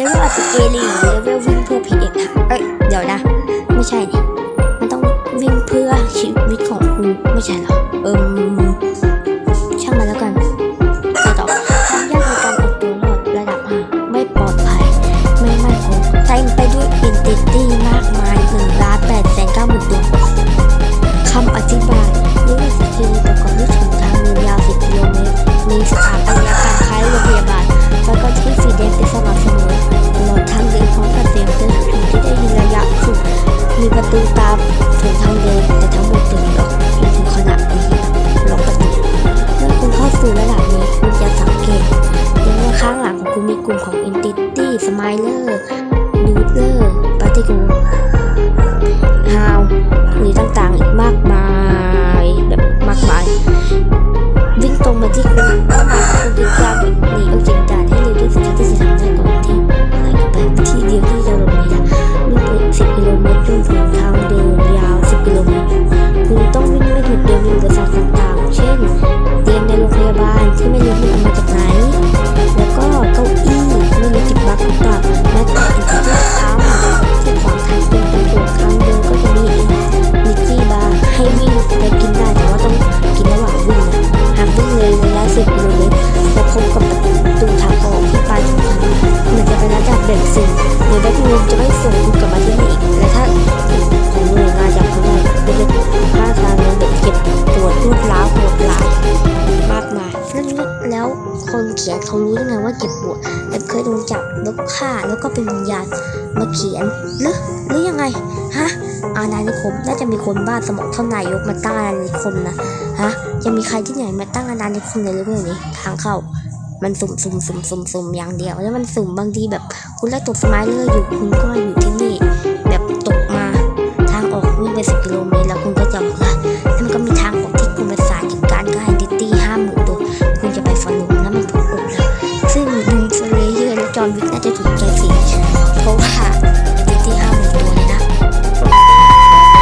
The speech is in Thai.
เลเวลสเกลีเลเวลวิ่งเพื่อพีเอ็กค่ะเอ้ยเดี๋ยวนะ ไม่ใช่นี่มันต้องวิ่งเพื่อชีวิตของคุณไม่ใช่หรอเอิม มีประตูตามถึงทางเดินแต่ทั้งหมดเป็นล็อกจนถึงขนาดนี้ล็อกประตูเมื่อคุณเข้าสู่ระดับนี้คุณจะสังเกตเห็นว่าข้างหลังของคุณมีกลุ่มของ Entity Smiler n u d l e r Particle ไม่ส่งคุณกลับมาที่นี่อีกและถ้าของหน่วยงานอย่างคุณได้ก็จะค่าทางเนเด็กเก็บปวดรวดร้าวปวดหลายมากมายแล้วแล้วคนเขียนเขารู้ได้ไงว่าเจ็บปวดแต่เคยโดนจับแล้วฆ่าแล้วก็เป็นวิญญาณมาเขียนหรือหรือยังไงฮะอาณานิคมน่าจะมีคนบ้าสมองเท่านายกมาตั้งอาณานิคมนะฮะจะมีใครที่ไหนมาตั้งอาณานิคมในเรื่องนี้ทางเข้า มันสุ่มสุ่มสุ่มสุ่มสุ่มอย่างเดียว แล้วมันสุ่มบางทีแบบ คุณไล่ตกสไมายเลอร์อยู่คุณก็อยู่ที่นี่